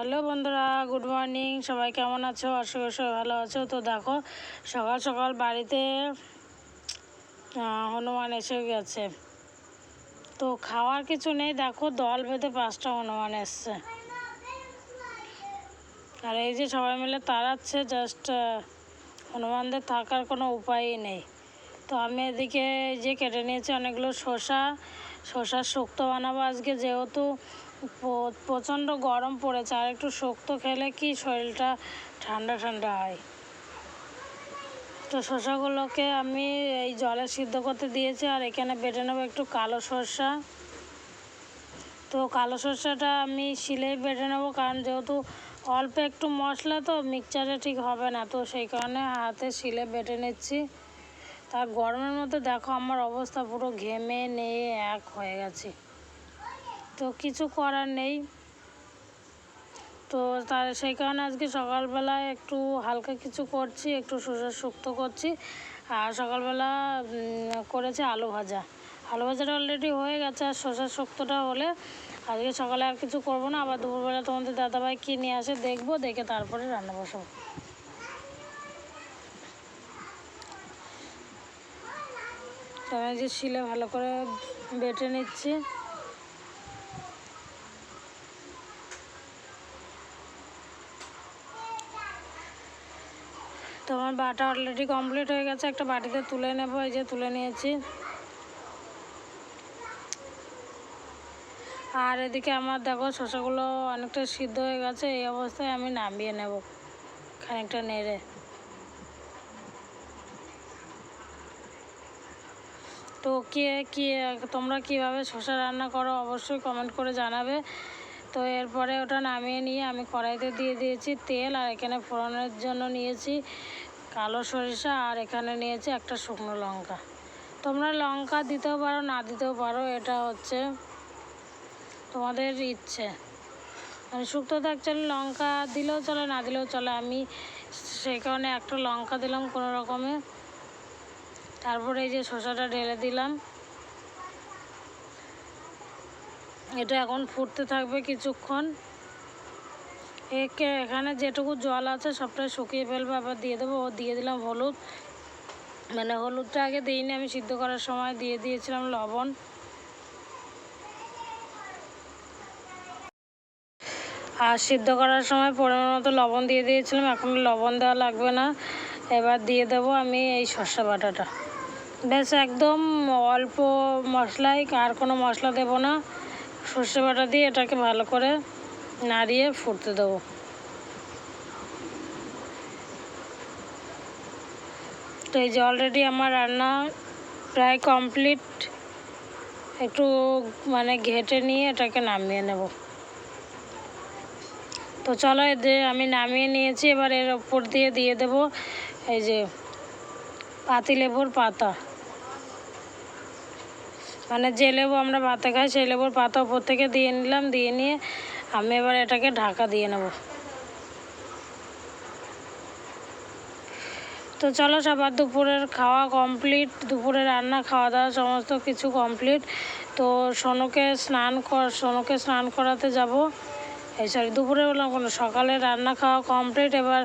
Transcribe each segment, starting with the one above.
Hello বন্ধুরা, good morning. সবাই কেমন আছো? আশা করি সবাই ভালো আছো। তো দেখো, সকাল সকাল বাড়িতে হনুমান এসে গেছে। তো খাওয়ার কিছু নেই। দেখো, দল বেঁধে পাঁচটা হনুমান এসছে। আর এই যে সবাই মিলে তাড়াচ্ছে জাস্ট হনুমানদের থাকার কোনো উপায়ই নেই। তো আমি এদিকে যে কেটে নিয়েছি অনেকগুলো শসা। শসার শুক্তো বানাবো আজকে যেহেতু। প্রচণ্ড গরম পড়েছে আর একটু শক্ত খেলে কি শরীরটা ঠান্ডা ঠান্ডা হয়। তো শসাগুলোকে আমি এই জলে সিদ্ধ করতে দিয়েছি আর এখানে বেটে নেব একটু কালো সরষা। তো কালো সরষাটা আমি শিলেই বেটে নেব কারণ যেহেতু অল্প একটু মশলা তো মিক্সচারে ঠিক হবে না, তো সেই কারণে হাতে শিলে বেটে নিচ্ছি। তার গরমের মধ্যে দেখো আমার অবস্থা পুরো ঘেমে, নিয়ে, এক হয়ে গেছে। তো কিছু করার নেই। তো তার সেই কারণে আজকে সকালবেলায় একটু হালকা কিছু করছি, একটু শসার শুক্ত করছি। আর সকালবেলা করেছি আলু ভাজা। আলু ভাজাটা অলরেডি হয়ে গেছে, আর শসার শুক্তোটা হলে আজকে সকালে আর কিছু করব না। আবার দুপুরবেলা তোমাদের দাদাভাই কী নিয়ে আসে দেখব, দেখে তারপরে রান্না বসাবো। তো আমি যে শিলে ভালো করে বেটে নিচ্ছি। তো আমার বাটা অলরেডি কমপ্লিট হয়ে গেছে, একটা বাটিতে তুলে নেব, এই যে তুলে নিয়েছি। আর এদিকে আমার দেখো শসাগুলো অনেকটা সিদ্ধ হয়ে গেছে, এই অবস্থায় আমি নামিয়ে নেব, খানিকটা নেড়ে। তো কে, কি, তোমরা কীভাবে শসা রান্না করো অবশ্যই কমেন্ট করে জানাবে। তো এরপরে ওটা নামিয়ে নিয়ে আমি কড়াইতে দিয়ে দিয়েছি তেল আর এখানে ফোড়নের জন্য নিয়েছি কালো সরিষা আর এখানে নিয়েছি একটা শুকনো লঙ্কা। তোমরা লঙ্কা দিতেও পারো, না দিতেও পারো, এটা হচ্ছে তোমাদের ইচ্ছে। মানে শুক্তোতে অ্যাকচুয়ালি লঙ্কা দিলেও চলে, না দিলেও চলে। আমি সেই কারণে একটা লঙ্কা দিলাম কোনো রকমে। তারপরে এই যে শসাটা ঢেলে দিলাম। এটা এখন ফুটতে থাকবে কিছুক্ষণ। একে এখানে যেটুকু জল আছে সবটাই শুকিয়ে ফেলব, আবার দিয়ে দেবো। ও দিয়ে দিলাম হলুদ। মানে হলুদটা আগে দিইনি, আমি সিদ্ধ করার সময় দিয়ে দিয়েছিলাম লবণ। আর সিদ্ধ করার সময় পরিমাণ মতো লবণ দিয়ে দিয়েছিলাম, এখন লবণ দেওয়া লাগবে না। এবার দিয়ে দেবো আমি এই শসা বাটাটা। ব্যাস, একদম অল্প মশলাই আর কোনো মশলা দেবো না। সর্ষে বাটা দিয়ে এটাকে ভালো করে নাড়িয়ে ফুটতে দেবো। তো এই যে অলরেডি আমার রান্না প্রায় কমপ্লিট একটু মানে ঘেটে নিয়ে এটাকে নামিয়ে নেব। তো চলো আমি নামিয়ে নিয়েছি, এবার এর ওপর দিয়ে দিয়ে দেব এই যে পাতিলেবুর পাতা। মানে যে লেবু আমরা ভাতে খাই, সেই লেবুর পাতা ওপর থেকে দিয়ে নিলাম, দিয়ে নিয়ে আমি এবার এটাকে ঢাকা দিয়ে নেব। তো চলো সবার দুপুরের খাওয়া কমপ্লিট দুপুরে রান্না খাওয়া দাওয়া সমস্ত কিছু কমপ্লিট তো সোনুকে স্নান কর সোনুকে স্নান করাতে যাব। এই সরি দুপুরে বললাম কোনো, সকালে রান্না খাওয়া কমপ্লিট এবার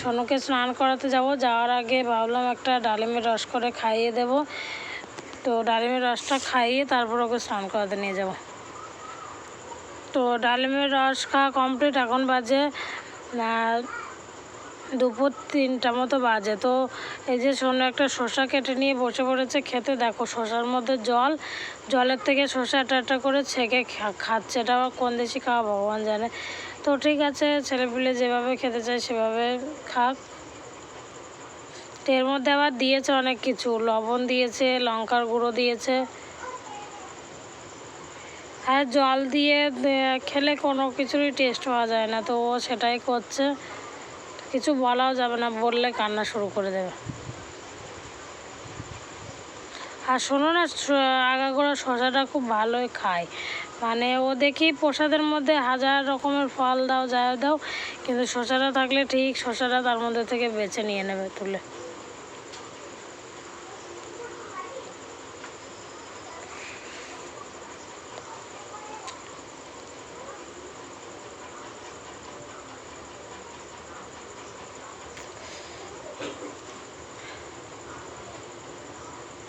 সোনুকে স্নান করাতে যাব। যাওয়ার আগে ভাবলাম একটা ডালিমের রস করে খাইয়ে দেব। তো ডালিমের রসটা খাইয়ে তারপর ওকে স্নান করাতে নিয়ে যাব। তো ডালিমের রস খাওয়া কমপ্লিট এখন বাজে দুপুর তিনটা মতো বাজে। তো এই যে সোনু একটা শসা কেটে নিয়ে বসে পড়েছে খেতে, দেখো শসার মধ্যে জল, জলের থেকে শসা একটা করে ছেঁকে খাচ্ছে। এটা কোন দেশি খাওয়া ভগবান জানে। তো ঠিক আছে, ছেলেপিলে যেভাবে খেতে চায় সেভাবে খাক। এর মধ্যে আবার দিয়েছে অনেক কিছু। লবণ দিয়েছে, লঙ্কার গুঁড়ো দিয়েছে। আর জল দিয়ে খেলে কোনো কিছুরই টেস্ট পাওয়া যায় না। তো ও সেটাই করছে। কিছু বলাও যাবে না, বললে কান্না শুরু করে দেবে। আর শোনো না আগাগোড়া শশাটা খুব ভালোই খায়। মানে ও দেখি প্রসাদের মধ্যে হাজার রকমের ফল দাও, যা দাও, কিন্তু শশাটা থাকলে ঠিক শশাটা তার মধ্যে থেকে বেছে নিয়ে নেবে তুলে।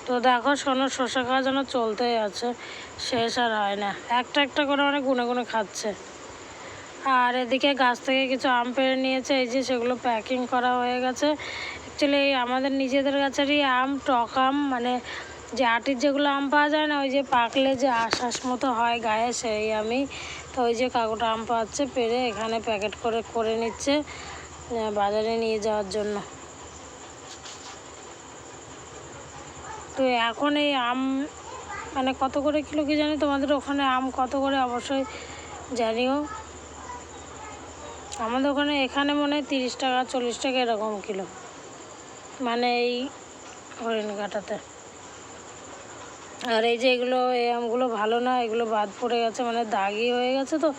তো দেখো, শোনো, শসা খাওয়া যেন চলতেই আছে। শেষ আর হয় না। একটা একটা করে মানে গুনে গুনে খাচ্ছে। আর এদিকে গাছ থেকে কিছু আম পেড়ে নিয়েছে। এই যে সেগুলো প্যাকিং করা হয়ে গেছে। অ্যাকচুয়ালি আমাদের নিজেদের গাছেরই আম, টক আম মানে যে আটির যেগুলো আম পাওয়া যায় না, ওই যে পাকলে যে আশ্বাস মতো হয় গায়ে, সেই আমি, তো ওই যে কাকুটা আম পাচ্ছে পেরে এখানে প্যাকেট করে করে নিচ্ছে বাজারে নিয়ে যাওয়ার জন্য। তো এখন এই আম মানে কত করে কিলো কি জানি তোমাদের ওখানে আম কত করে অবশ্যই জানিও। আমাদের ওখানে এখানে মনে হয় তিরিশ টাকা, চল্লিশ টাকা এরকম কিলো। মানে এই হরিণ হরিণঘাটাতে। আর এই যে এগুলো, এই আমগুলো ভালো না, এগুলো বাদ পড়ে গেছে মানে দাগি হয়ে গেছে তো,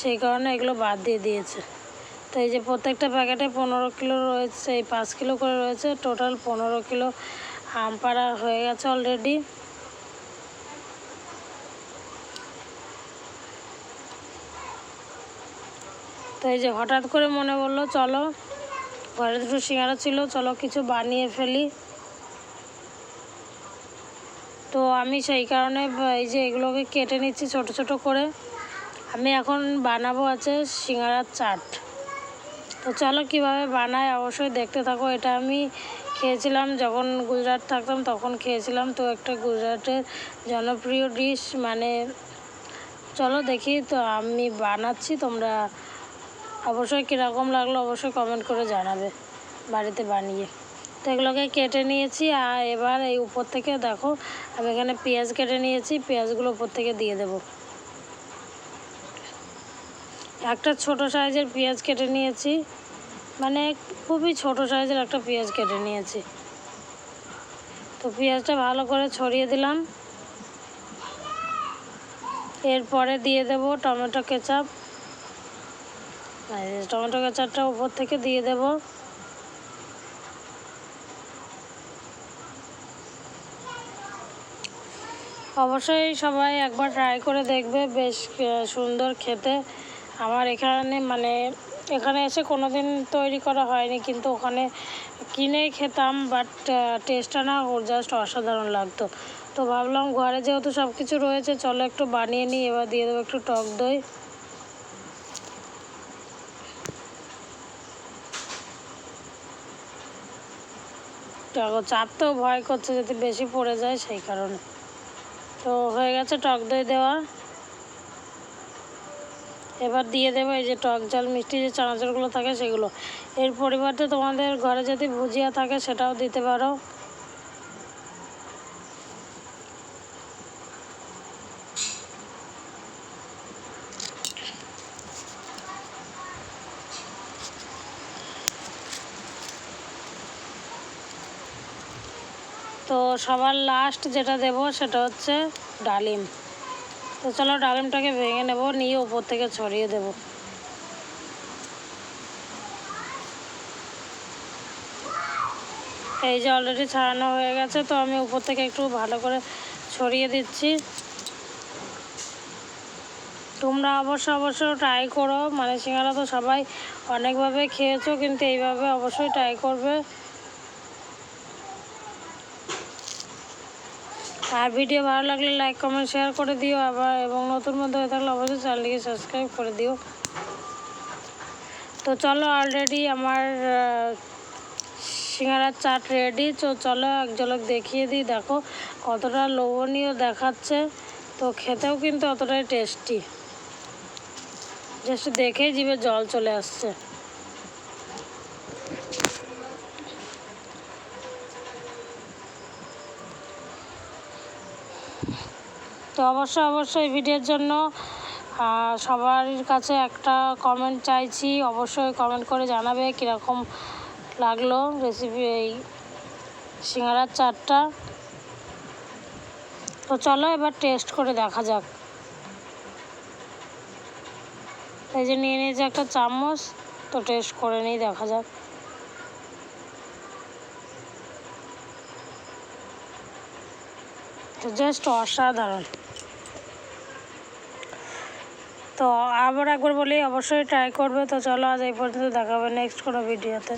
সেই কারণে এগুলো বাদ দিয়ে দিয়েছে। তো এই যে প্রত্যেকটা প্যাকেটে পনেরো কিলো রয়েছে, এই পাঁচ কিলো করে রয়েছে, টোটাল পনেরো কিলো আম পাড়া হয়ে গেছে অলরেডি তো এই যে হঠাৎ করে মনে বলল চলো, ঘরে দুটো সিঙ্গারা ছিল, চলো কিছু বানিয়ে ফেলি। তো আমি সেই কারণে এই যে এগুলোকে কেটে নিচ্ছি ছোট ছোট করে। আমি এখন বানাবো আছে সিঙ্গারার চাট। তো চলো কীভাবে বানায় অবশ্যই দেখতে থাকো, এটা আমি খেয়েছিলাম, যখন গুজরাট থাকতাম তখন খেয়েছিলাম। তো একটা গুজরাটের জনপ্রিয় ডিশ মানে চলো দেখি, তো আমি বানাচ্ছি, তোমরা অবশ্যই কীরকম লাগল অবশ্যই কমেন্ট করে জানাবে বাড়িতে বানিয়ে। তো এগুলোকে কেটে নিয়েছি, আর এবার এই উপর থেকে দেখো, আমি এখানে পেঁয়াজ কেটে নিয়েছি, পেঁয়াজগুলো উপর থেকে দিয়ে দেব। একটা ছোট সাইজের পেঁয়াজ কেটে নিয়েছি মানে খুবই ছোট সাইজের একটা পেঁয়াজ কেটে নিয়েছি। তো পেঁয়াজটা ভালো করে ছড়িয়ে দিলাম। এরপরে দিয়ে দেব টমেটো কেচাপ। টমেটো কেচাপটা উপর থেকে দিয়ে দেব। অবশ্যই সবাই একবার ট্রাই করে দেখবে, বেশ সুন্দর খেতে। আমার এখানে মানে এখানে এসে কোনো দিন তৈরি করা হয়নি, কিন্তু ওখানে কিনে খেতাম বাট টেস্টটা না ওর জাস্ট অসাধারণ লাগতো। তো ভাবলাম ঘরে যেহেতু সব কিছু রয়েছে, চলো একটু বানিয়ে নিই, এবার দিয়ে দেবো একটু টক দই। দেখো চাপতেও ভয় করছে যদি বেশি পড়ে যায়, সেই কারণে। তো হয়ে গেছে টক দই দেওয়া। এবার দিয়ে দেবো এই যে টক ঝাল, মিষ্টি যে চানাচুরগুলো থাকে সেগুলো। এর পরিবর্তে তোমাদের ঘরে যদি ভুজিয়া থাকে সেটাও দিতে পারো। তো সবার লাস্ট যেটা দেব সেটা হচ্ছে ডালিম। তো চলো ডালিমটাকে ভেঙে নেব, নিয়ে উপর থেকে ছড়িয়ে দেব। এই যে অলরেডি ছাড়ানো হয়ে গেছে, তো আমি উপর থেকে একটু ভালো করে ছড়িয়ে দিচ্ছি। তোমরা অবশ্য অবশ্য ট্রাই করো মানে সিঙ্গারা তো সবাই অনেকভাবে খেয়েছো, কিন্তু এইভাবে অবশ্যই ট্রাই করবে। আর ভিডিও ভালো লাগলে লাইক কমেন্ট শেয়ার করে দিও আবার, এবং নতুন মধ্যে হয়ে থাকলে অবশ্যই চ্যানেলটিকে সাবস্ক্রাইব করে দিও। তো চলো অলরেডি আমার সিঙ্গারার চাট রেডি তো চলো এক ঝলক দেখিয়ে দিই। দেখো কতটা লোভনীয় দেখাচ্ছে, তো খেতেও কিন্তু অতটাই টেস্টি জাস্ট দেখেই জিভে জল চলে আসছে। তো অবশ্যই অবশ্যই ভিডিওর জন্য সবার কাছে একটা কমেন্ট চাইছি। অবশ্যই কমেন্ট করে জানাবে কীরকম লাগল রেসিপি এই সিঙ্গারার চাটটা। তো চলো এবার টেস্ট করে দেখা যাক। এই যে নিয়ে নিয়েছি একটা চামচ, তো টেস্ট করে নিই, দেখা যাক। তো জাস্ট অসাধারণ। তো আবার একবার বলি অবশ্যই ট্রাই করবে। তো চলো আজ এই পর্যন্ত দেখাবে নেক্সট কোনো ভিডিওতে